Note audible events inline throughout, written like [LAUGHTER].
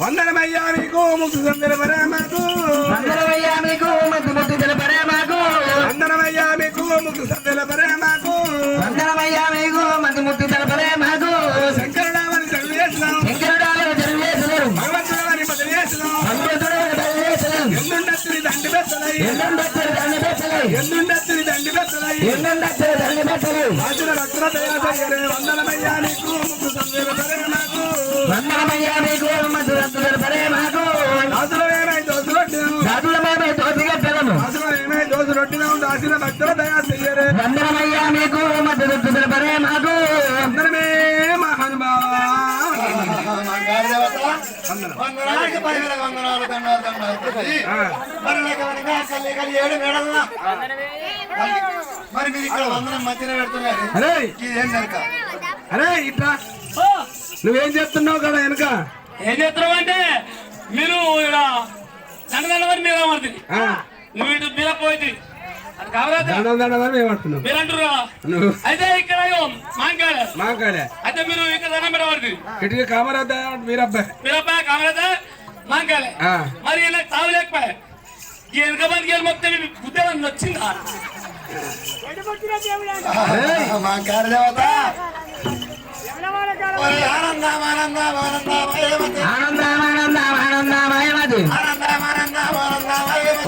వందనమయ్యా మీకు ముక్కు సందర పరమకు. వందనమయ్యా మీకు ముద్దు ముద్దు తెలపరే మాకు వందనమయ్యా మీకు ముక్కు సందర పరమకు వందనమయ్యా మీకు ముద్దు ముద్దు తెలపరే మాకు శంకరుడామని చదివేసినాం శంకరుడాలు జరువేసరు భగవంతుడమని బదిలేసినాం భగవంతుడు బయలుదేసరు ఎన్నుండత్తుని దండి బెత్తలై ఎన్నుండొచ్చరు దండి పెట్టలు ఎన్నుండత్తుని దండి బెత్తలై ఎన్నుండొచ్చరు దండి పెట్టలు రాజుల రత్న దయాసయ్యరే వందనమయ్యా నీకు ముక్కు సందర పరమకు. పదివేల వందనాలు దండాలు దండాలు ఏడు మేడల్లా మరి మీరు ఇక్కడ వందనం మధ్యన పెడుతున్నారు. ఇదేం కనుక అరే ఇట్లా నువ్వేం చేస్తున్నావు కదా వెనక? ఏం చేస్తున్నావు అంటే మీరు ఇక్కడ దండదండమని మీరు అమర్తుంది ఆ, నువ్వు ఇటు మీద పోయింది. అయితే ఇక్కడ మాంకాడ మాకాడే అయితే మీరు ఇక్కడ దండం మీరబ్బాయి మీరు అబ్బాయి కావాలైతే మాంకాలే ఆ. మరి ఇలా తావలేకపోయా ఈ వెనక మందికి వెళ్ళి మొత్తం ఉద్యోగం వచ్చిందా మా కార్యదేవత ఓరి ఆనందం ఆనందం ఆనందం అయ్యమతి. ఆనందమానందమానందమయమతి ఆనందం ఆనందం ఆనందం అయ్యమతి.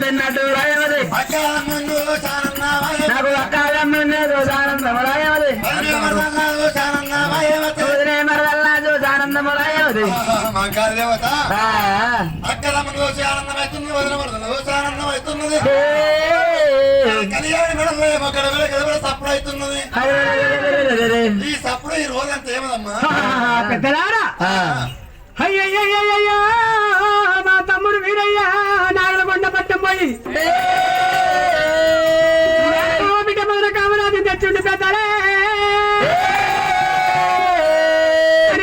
తిన్నట్టు ముందు ఆనందమాయమతి. నాకు వదిలే ఆనందమవుతుంది ఆనందమవుతున్నది కళ్యాణ అక్కడ వెళ్ళి సప్పుడు అవుతున్నది ఈ సప్పుడు ఈ రోజంతా ఏమదమ్మా? పెద్దలారా. అయ్యయ్యయ్యయ్యో మా తమ్ముడు వీరయ్య నాగలకొండ పట్టం పోయి. బిడ్డ మొదల కామరాజు తెచ్చుండి పెద్దలే.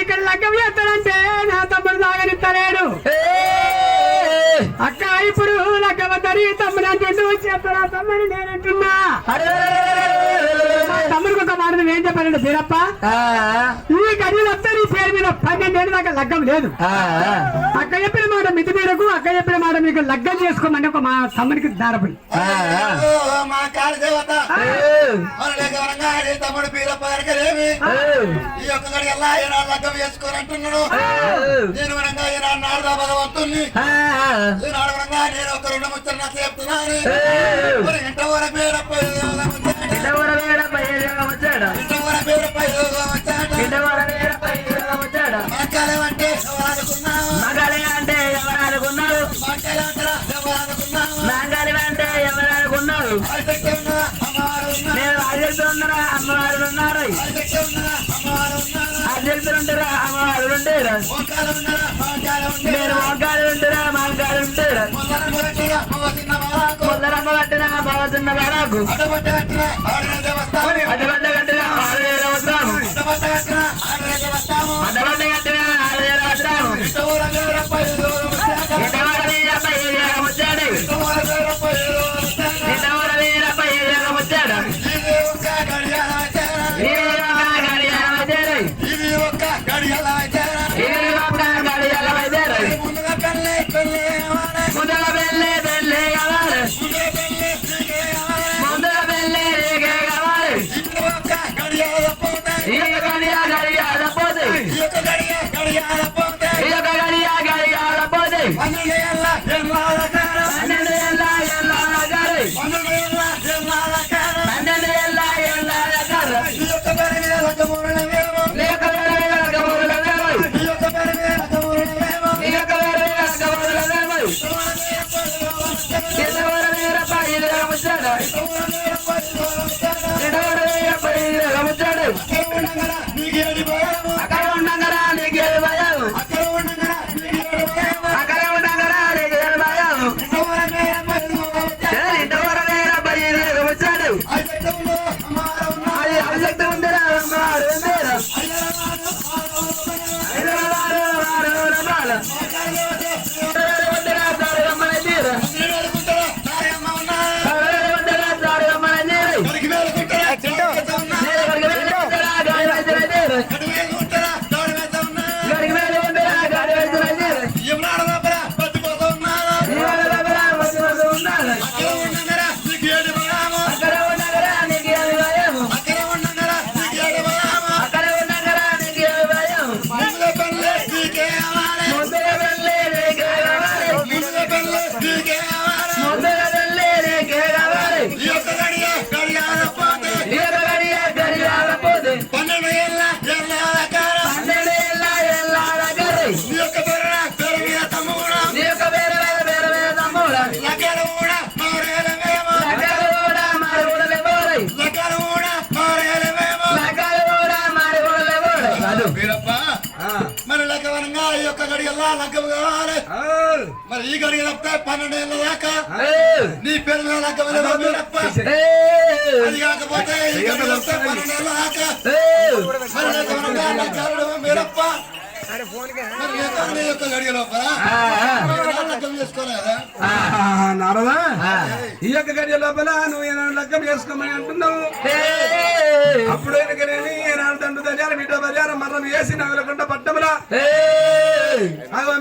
ఇక్కడ లగ్గం చేస్తాడంటే నా తమ్ముడు సాగనిస్తలేడు అక్క ఇప్పుడు లగ్గవద్దరి తమ్ముడు అంటుండు చేస్తాడా తమ్ముడు నేనంటున్నా. తమ్ముడికి ఒక మాట ఏం చెప్పాలంటే బీరప్ప ఈ నీ పేరు మీద పన్నెండేళ్ళ దాకా లగ్గం లేదు. అక్క చెప్పిన మాట మితి మీరకు అక్క చెప్పిన మాట మీకు లగ్గం చేసుకోమని ఒక మా తమ్ముడికి గౌరంగా ఆడే తమ్ముడు పీరప్ప మోకాలు మోకాలు నేను మోకాలు ఉంటారా మొదటిగా అమ్మ చిన్న బాలకు ముద్దరమ్మ కట్టిన అడ్డబట్ట కట్టిన కట్టిన ఆరు వేల వస్త్రాము అడ్డబట్ట కట్టిన కట్టిన ఆరు వేల వస్త్రాము Sangara. ఒక్క గడిగల్లా లగ్గం మరి ఈ గడిగ తప్ప పన్నెండు ఏళ్ళ దాకా నీ పేరు ఈ యొక్క గడియ లోపల నువ్వు ఏనాడు లగ్గం చేసుకోమని అంటున్నావు అప్పుడు ఏనాడు తండ్రి దర్యాలు బిడ్డ దర్యాలు మరణం వేసి నగలకుండా పట్టములా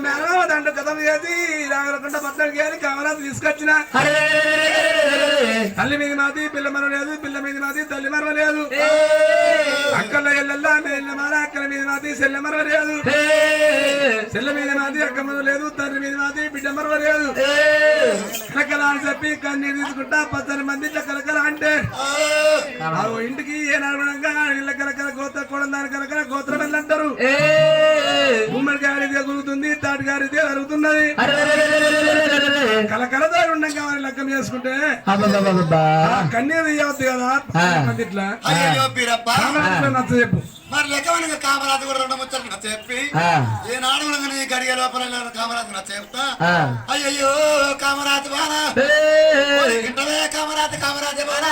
మేనమామ దండ కథం చేసి రాగలకుండా పత్రం చేయాలి కావాలా తీసుకొచ్చిన తల్లి మీద నాది పిల్ల మరవ లేదు పిల్ల మీద నాది తల్లి మరవ లేదు అక్కల ఎల్లెల్లా మేళ్ళ మాల అక్కల మీద నాది సెల్ల మరవ లేదు సెల్ల మీద నాది అక్క మరవ లేదు తల్లి మీద నాది బిడ్డ మరవ లేదు కలకల అని చెప్పి కన్నీరు తీసుకుంటా పద్దెనిమిది మంది కలకల అంటే ఇంటికి ఏ నడవడంగా ఇళ్ళ కలకల గోత్ర కూడా దాని కలకల గోత్రం వెళ్ళంటారు గుమ్మడికాయ గురుగుతుంది తాటి గారి అరుగుతున్నది. జరుగుతున్నది కలకలదాడు ఉండగా వారి లెక్కలు చేసుకుంటే కన్నీరు ఇవ్వద్దు కదా. ఇట్లా నచ్చ చెప్పు. మరి లెక్కవనక కామరాజు కూడా రెండు ముచ్చట్లు చెప్పి ఏ నాడు నీ గడియ లోపల కామరాజు నా చెప్తా? అయ్యో కామరాజు బాగా కామరాజు కామరాజు బాగా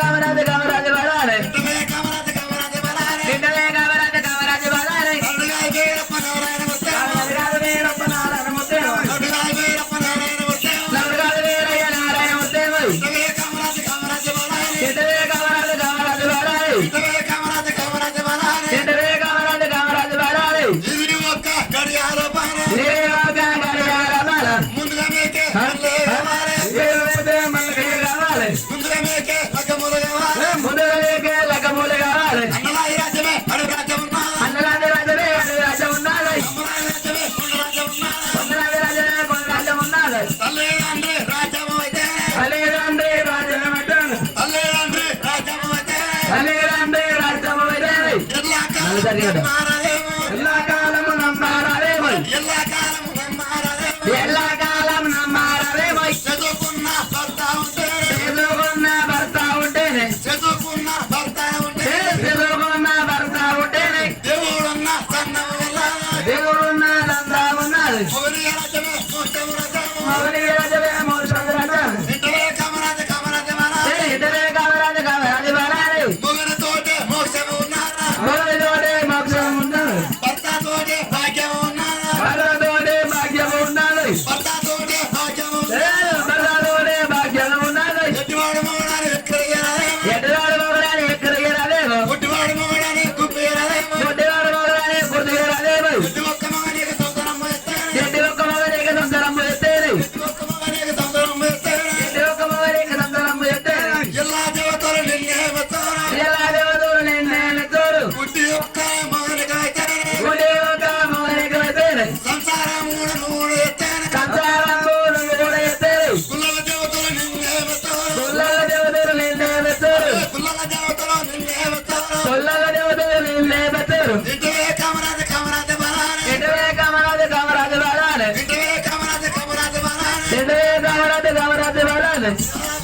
కామరాజు కామరాజు బాగా Saluda [LAUGHS] arriba. Várate, várate, várate.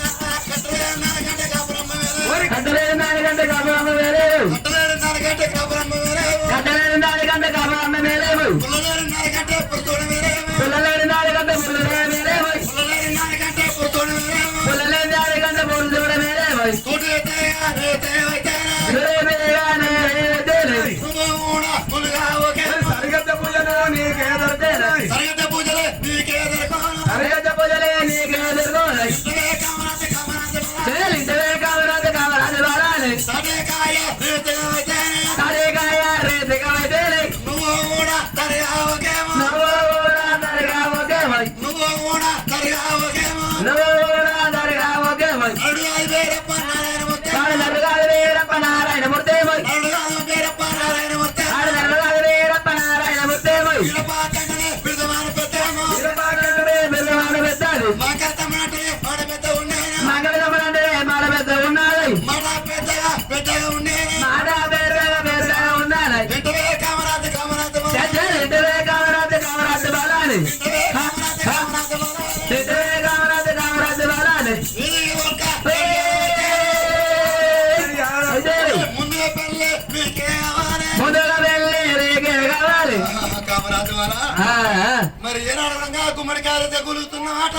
మరి ఏ రకంగా గుమ్మడికాయ తగులుతున్నమాట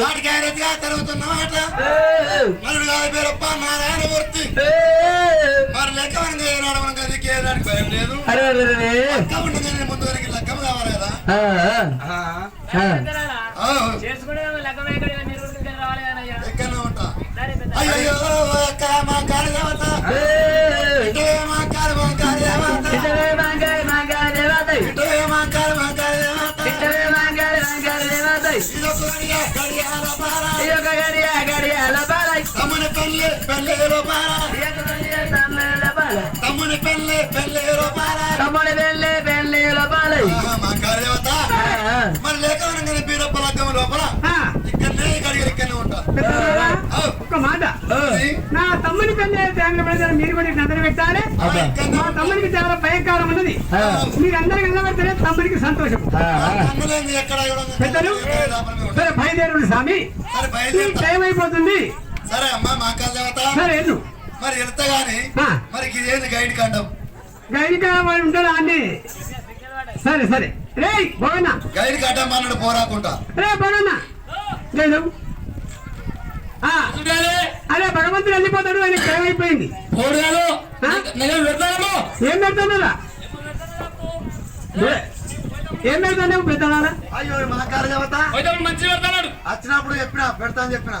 వాటికాయగా తరుగుతున్నమాట నలుడు కాదు పేరప్ప నారాయణ మూర్తి మరి లెక్క ఏ నడవనంగా దిక్కేదానికి భయం లేదు. లెక్క ఉండదు నేను ముందు వరకు లెక్క కావాలి కదా ఎక్కడ ఉంటా. అయ్యో అక్క మా కాడ పెళ్ళేరో తమ్ముని పెళ్ళి పెళ్ళేరో వెళ్ళి లోపాలి ఆహా, మా కారు దేవత మరి లేక బీరప్ప లగ్గం లోపల ఇక్కడనే గడియలు ఇక్కడనే ఉంటా. ఒక మాట. నా తమ్ముని పెళ్ళి ఫ్యామిలీ ప్రజలు మీరు కూడా నజర పెట్టాలి. మా. తమ్మునికి చాలా భయంకరం ఉన్నది. మీరు అందరికి నిలబడితేనే తమ్మునికి సంతోషం. పెద్దలు. సరే బయలుదేరుడు స్వామి. టైం అయిపోతుంది. సరే అమ్మా మా కారు దేవత సరే ఎల్లు మరి వెళ్తా గాని. మరి ఇదేంది గైడ్ కండం? గైడికా వాడు ఉంటాడా అన్ని సరే సరే. రే బోగన్నా. గైడ్ కట్టం అన్నాడు పోరాకుంటా. రే బోగన్నా. లేదు ఆ, అరే భగవంతుడు వెళ్ళిపోతాడు ఆయన టైం అయిపోయింది. ఏం పెడతానరా? ఏం పెడతాను పెడతానా అయ్యో మా కారు దేవత అయితే మంచి పెడతాడు. వచ్చినప్పుడు చెప్పినా పెడతా అని చెప్పినా.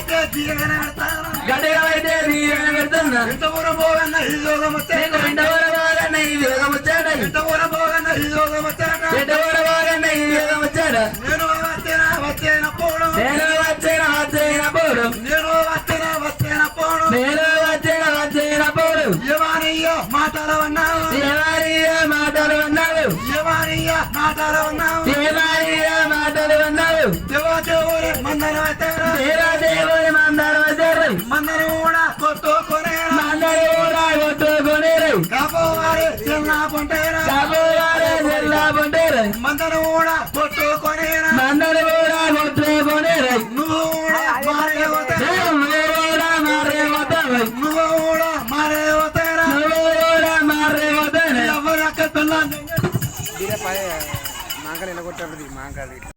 అయితే తీయగానే పెడతాను గడిగా అయితే నీరు పెడుతున్నా ఇంత ఊర పోగన్న వచ్చాడ ఈ వేగం వచ్చాడు ఇంత ఊర పోగన్న వచ్చాడ ఈ వేగం వచ్చాడు నేను వచ్చిన వచ్చిన పోడు నేను వచ్చిన వచ్చిన పోడు నేను వచ్చిన వచ్చిన పోడు నేను వచ్చిన వచ్చిన పోడు యవానయ్య మాటలు అన్నావు. దేవారీయ మాటలు అన్నాడు యవానయ్య మాటలు అన్నావు. దేవారీయ మాటలు అన్నాడు దేవాదేవుని మందన వచ్చారు దేవా మందను కూడా కొట్టుకునేరా మందరు కూడా కొట్టుకునేరు నువ్వు కూడా మారే నువ్వు కూడా మారే నువ్వు కూడా మారే నువ్వు కూడా మారే ఎవరు అక్క పిల్లలు? మాంకాడ ఎలా కొట్టాడు మాంకాడ